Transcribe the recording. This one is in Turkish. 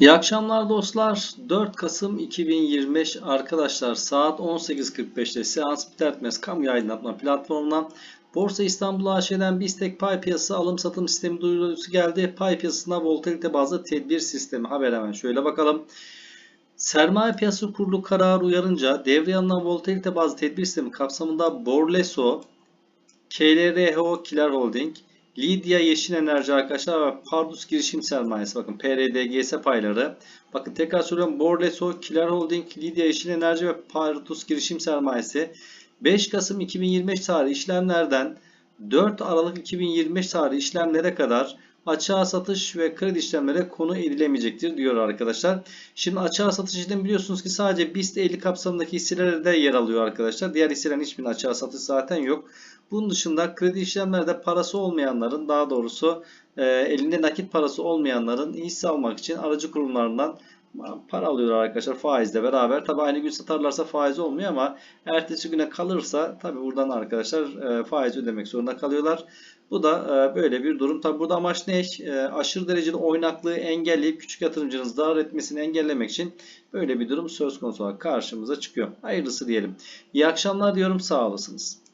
İyi akşamlar dostlar. 4 Kasım 2025 arkadaşlar saat 18.45'te seans biter bitmez kamu aydınlatma platformundan Borsa İstanbul AŞ'den BISTEK pay piyasası alım satım sistemi duyurusu geldi. Pay piyasasına volatilite bazlı tedbir sistemi haber hemen şöyle bakalım. Sermaye Piyasası Kurulu kararı uyarınca devreye alınan volatilite bazlı tedbir sistemi kapsamında Borleso, KLRHO Kiler Holding, Lidya Yeşil Enerji arkadaşlar ve Pardus Girişim Sermayesi. Bakın PRDGS payları. Bakın tekrar söylüyorum. Borleso, Kiler Holding, Lidya Yeşil Enerji ve Pardus Girişim Sermayesi. 5 Kasım 2025 tarihi işlemlerden 4 Aralık 2025 tarihi işlemlere kadar açığa satış ve kredi işlemlere konu edilemeyecektir diyor arkadaşlar. Şimdi açığa satış için biliyorsunuz ki sadece BIST 50 kapsamındaki hisselerde yer alıyor arkadaşlar. Diğer hisselerin hiçbirinin açığa satış zaten yok. Bunun dışında kredi işlemlerde parası olmayanların daha doğrusu e, elinde nakit parası olmayanların hisse almak için aracı kurumlarından para alıyorlar arkadaşlar faizle beraber. Tabi aynı gün satarlarsa faiz olmuyor ama ertesi güne kalırsa tabi buradan arkadaşlar e, faiz ödemek zorunda kalıyorlar. Bu da e, böyle bir durum. Tabi burada amaç ne? E, aşırı derecede oynaklığı engelleyip küçük yatırımcının zarar etmesini engellemek için böyle bir durum söz konusu olarak karşımıza çıkıyor. Hayırlısı diyelim. İyi akşamlar diyorum. Sağ olasınız.